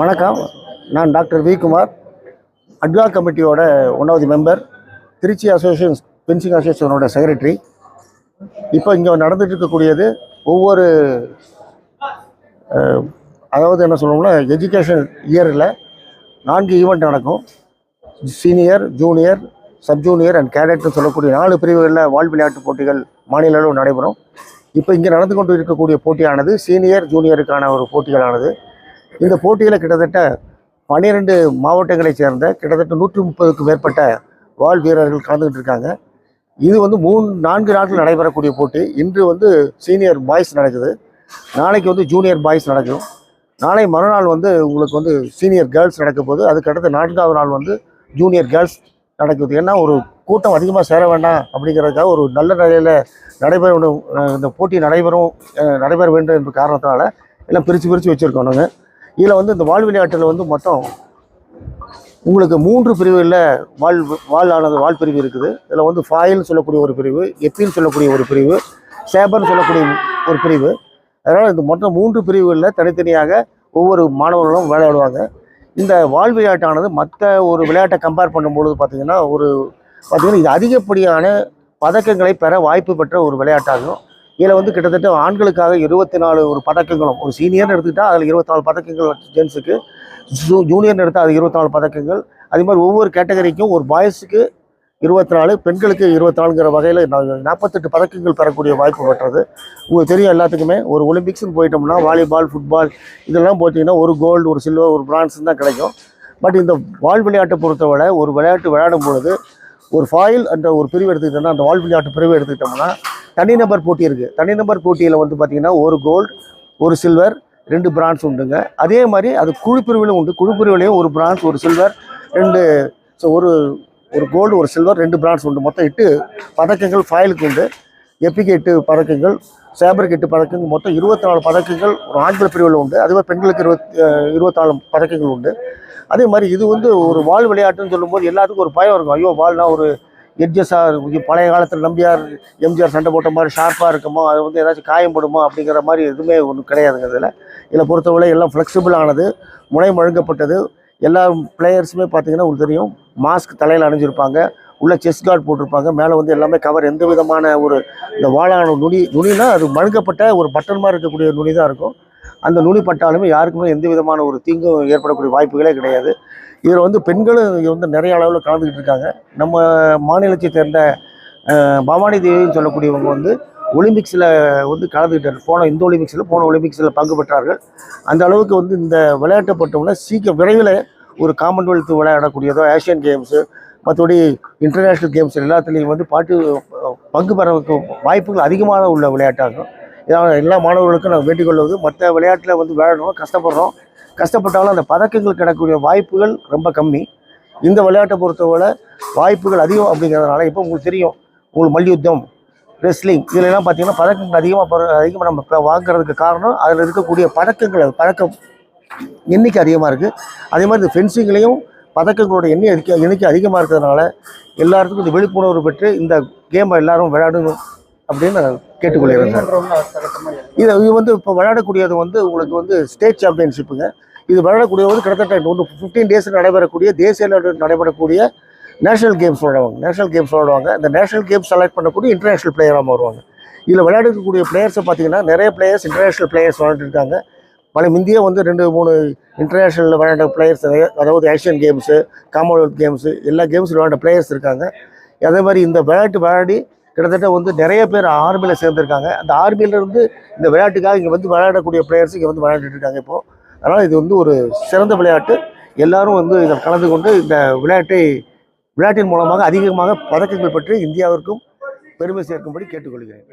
வணக்கம். நான் doctor V Kumar அட்வா கமிட்டியோட ஒன்றாவது மெம்பர் திருச்சி அசோசியேஷன் ஃபென்சிங் அசோசியேஷனோட செக்ரட்டரி. இப்போ இங்கே நடந்துட்டு இருக்கக்கூடியது ஒவ்வொரு அதாவது என்ன சொல்லணும்னா எஜுகேஷன் இயரில் நான்கு ஈவெண்ட் நடக்கும். Senior junior sub junior and கேடட்னு சொல்லக்கூடிய நாலு பிரிவுகளில் வாழ் விளையாட்டு போட்டிகள் மாநில அளவு நடைபெறும். இப்போ இங்கே நடந்து கொண்டு இருக்கக்கூடிய போட்டியானது சீனியர் ஜூனியருக்கான ஒரு போட்டிகளானது. இந்த போட்டியில் கிட்டத்தட்ட பன்னிரெண்டு மாவட்டங்களைச் சேர்ந்த கிட்டத்தட்ட நூற்றி முப்பதுக்கும் மேற்பட்ட வாழ் வீரர்கள் கலந்துக்கிட்டு இருக்காங்க. இது வந்து மூணு நான்கு நாட்கள் நடைபெறக்கூடிய போட்டி. இன்று வந்து சீனியர் பாய்ஸ் நடக்குது. நாளைக்கு வந்து ஜூனியர் பாய்ஸ் நடக்கும். நாளை மறுநாள் வந்து உங்களுக்கு வந்து சீனியர் கேர்ள்ஸ் நடக்க போது அதுக்கு அடுத்த நான்காவது நாள் வந்து ஜூனியர் கேர்ள்ஸ் நடக்குது. ஏன்னா ஒரு கூட்டம் அதிகமாக சேர வேண்டாம் அப்படிங்கிறதுக்காக ஒரு நல்ல நிலையில் நடைபெற இந்த போட்டி நடைபெறும் நடைபெற வேண்டும் என்ற காரணத்தினால எல்லாம் பிரித்து பிரித்து வச்சுருக்கோம் நாங்கள் இதில் வந்து இந்த வாழ் விளையாட்டில் வந்து மொத்தம் உங்களுக்கு மூன்று பிரிவுகளில் வால் ஆனது வால் பிரிவு இருக்குது. இதில் வந்து ஃபாயில்னு சொல்லக்கூடிய ஒரு பிரிவு எப்பின்னு சொல்லக்கூடிய ஒரு பிரிவு சேபர்னு சொல்லக்கூடிய ஒரு பிரிவு. அதனால் இந்த மொத்தம் மூன்று பிரிவுகளில் தனித்தனியாக ஒவ்வொரு மாணவர்களும் விளையாடுவாங்க. இந்த வாள் விளையாட்டானது மற்ற ஒரு விளையாட்டை கம்பேர் பண்ணும்பொழுது பார்த்தீங்கன்னா ஒரு பார்த்தீங்கன்னா இது அதிகப்படியான பதக்கங்களை பெற வாய்ப்பு பெற்ற ஒரு விளையாட்டாகும். இதில் வந்து கிட்டத்தட்ட ஆண்களுக்காக இருபத்தி நாலு ஒரு பதக்கங்களும் ஒரு சீனியர்னு எடுத்துக்கிட்டால் அதில் இருபத்தி நாலு பதக்கங்கள் ஜென்ஸுக்கு ஜூ ஜூனியர்னு எடுத்தால் அது இருபத்தி நாலு பதக்கங்கள். அதே மாதிரி ஒவ்வொரு கேட்டகரிக்கும் ஒரு பாய்ஸுக்கு இருபத்தி நாலு பெண்களுக்கு இருபத்தி நாலுங்கிற வகையில் நாற்பத்தெட்டு பதக்கங்கள் பெறக்கூடிய வாய்ப்பு பெற்றது. உங்களுக்கு தெரியும் எல்லாத்துக்குமே ஒரு ஒலிம்பிக்ஸ்னு போயிட்டோம்னா வாலிபால் ஃபுட்பால் இதெல்லாம் போட்டிங்கன்னா ஒரு கோல்டு ஒரு சில்வர் ஒரு பிரான்ஸ் தான் கிடைக்கும். பட் இந்த வால் விளையாட்டை பொறுத்தவரை ஒரு விளையாட்டு விளையாடும் பொழுது ஒரு ஃபாயில் என்ற ஒரு பிரிவு எடுத்துக்கிட்டோம்னா அந்த வால் விளையாட்டு பிரிவு எடுத்துக்கிட்டோம்னா தனிநபர் போட்டி இருக்குது தனிநபர் போட்டியில் வந்து பார்த்திங்கன்னா ஒரு கோல்டு ஒரு சில்வர் ரெண்டு பிரான்ஸ் உண்டுங்க. அதே மாதிரி அது குழுப்பிரிவிலும் உண்டு. குழுப்பிரிவிலையும் ஒரு பிரான்ஸ் ஒரு சில்வர் ரெண்டு ஸோ ஒரு ஒரு கோல்டு ஒரு சில்வர் ரெண்டு பிரான்ஸ் உண்டு. மொத்தம் எட்டு பதக்கங்கள் ஃபைலுக்கு உண்டு. எப்பிக்கு எட்டு பதக்கங்கள் சேபருக்கு எட்டு பதக்கங்கள் மொத்தம் இருபத்தி நாலு பதக்கங்கள் ஒரு ஆண்கள் பிரிவில் உண்டு. அதுவே பெண்களுக்கு இருபத்தி இருபத்தாலு பதக்கங்கள் உண்டு. அதே மாதிரி இது வந்து ஒரு வாழ் விளையாட்டுன்னு சொல்லும்போது எல்லாத்துக்கும் ஒரு பயம் இருக்கும். ஐயோ வாழ்னா ஒரு எட்ஜஸாக பழைய காலத்தில் நம்பியார் எம்ஜிஆர் சண்டை போட்ட மாதிரி ஷார்ப்பாக இருக்குமோ அது வந்து ஏதாச்சும் காயப்படுமோ அப்படிங்கிற மாதிரி எதுவுமே ஒன்றும் கிடையாதுங்க இதில். இதில் பொறுத்தவரை எல்லாம் ஃப்ளெக்சிபிள் ஆனது முனை மழுங்கப்பட்டது. எல்லா பிளேயர்ஸுமே பார்த்தீங்கன்னா உங்களுக்கு தெரியும் மாஸ்க் தலையில் அணிஞ்சிருப்பாங்க உள்ளே செஸ் கார்டு போட்டிருப்பாங்க மேலே வந்து எல்லாமே கவர் எந்த விதமான ஒரு இந்த வாழான நுனி நுனினா அது மழுங்கப்பட்ட ஒரு பட்டன் மாதிரி இருக்கக்கூடிய நுனி தான் இருக்கும். அந்த நுனி பட்டாலுமே யாருக்குமே எந்த விதமான ஒரு தீங்கும் ஏற்படக்கூடிய வாய்ப்புகளே கிடையாது. இதில் வந்து பெண்களும் இங்கே வந்து நிறைய அளவில் கலந்துக்கிட்டு இருக்காங்க. நம்ம மாநிலத்தை சேர்ந்த பவானி தேவின்னு சொல்லக்கூடியவங்க வந்து ஒலிம்பிக்ஸில் வந்து கலந்துக்கிட்டார். போன இந்த ஒலிம்பிக்ஸில் போன ஒலிம்பிக்ஸில் பங்கு பெற்றார்கள். அந்த அளவுக்கு வந்து இந்த விளையாட்டை பொறுத்தவரை சீக்கிரம் விரைவில் ஒரு காமன்வெல்த் விளையாடக்கூடியதோ ஏஷியன் கேம்ஸு மற்றபடி இன்டர்நேஷ்னல் கேம்ஸ் எல்லாத்துலேயும் வந்து பாட்டு பங்கு பெறவுக்கு வாய்ப்புகள் அதிகமாக உள்ள விளையாட்டாகும் இதான் எல்லா மாணவர்களுக்கும் நான் வேண்டிக்கொள்வது மற்ற விளையாட்டில் வந்து விளையாடுறோம் கஷ்டப்படுறோம். கஷ்டப்பட்டாலும் அந்த பதக்கங்கள் கிடைக்கக்கூடிய வாய்ப்புகள் ரொம்ப கம்மி. இந்த விளையாட்டை பொறுத்தவரை வாய்ப்புகள் அதிகம் அப்படிங்கிறதுனால இப்போ உங்களுக்கு தெரியும் உங்களுக்கு மல்யுத்தம் ரெஸ்லிங் இதிலெல்லாம் பார்த்தீங்கன்னா பதக்கங்கள் அதிகமாக அதிகமாக நம்ம வாங்குறதுக்கு காரணம் அதில் இருக்கக்கூடிய பதக்கங்கள் பதக்கம் எண்ணிக்கை அதிகமாக இருக்குது அதே மாதிரி இந்த ஃபென்சிங்லேயும் பதக்கங்களோட எண்ணி அதிக எண்ணிக்கை அதிகமாக இருக்கிறதுனால எல்லாத்துக்கும் இந்த விழிப்புணர்வு பெற்று இந்த கேமை எல்லாரும் விளையாடணும் அப்படின்னு கேட்டுக்கொள்கிறேன் சார். இது இது வந்து இப்போ விளையாடக்கூடியது வந்து உங்களுக்கு வந்து ஸ்டேட் சாம்பியன்ஷிப்புங்க இது விளையாடக்கூடியது வந்து கிட்டத்தட்ட ஒன்று ஃபிஃப்டீன் டேஸ் நடைபெறக்கூடிய தேசிய அளவில் நடைபெறக்கூடிய நேஷனல் கேம்ஸ் விளையாடுவாங்க. நேஷனல் கேம்ஸ் விளையாடுவாங்க. இந்த நேஷனல் கேம்ஸ் செலக்ட் பண்ணக்கூடிய இன்டர்நேஷனல் பிளேயராக வருவாங்க. இதில் விளையாடக்கூடிய பிளேயர்ஸை பார்த்தீங்கன்னா நிறைய பிளேயர்ஸ் இன்டர்நேஷனல் பிளேயர்ஸ் விளையாண்டுருக்காங்க. பல முந்தைய வந்து ரெண்டு மூணு இன்டர்நேஷனல் விளையாண்ட பிளேயர்ஸ் அதாவது ஏஷியன் கேம்ஸு காமன்வெல்த் கேம்ஸு எல்லா கேம்ஸில் விளையாண்ட பிளேயர்ஸ் இருக்காங்க. அதே மாதிரி இந்த விளையாட்டு விளையாடி கிட்டத்தட்ட வந்து நிறைய பேர் ஆர்மியில் சேர்ந்துருக்காங்க. அந்த ஆர்மியிலேருந்து இந்த விளையாட்டுக்காக இங்கே வந்து விளையாடக்கூடிய பிளேயர்ஸ் இங்கே வந்து விளையாண்டுட்டு இருக்காங்க இப்போது அதனால் இது வந்து ஒரு சிறந்த விளையாட்டு. எல்லாரும் வந்து இதில் கலந்து கொண்டு இந்த விளையாட்டை விளையாட்டின் மூலமாக அதிகமாக பதக்கங்கள் பெற்று இந்தியாவிற்கும் பெருமை சேர்க்கும்படி கேட்டுக்கொள்கிறேன்.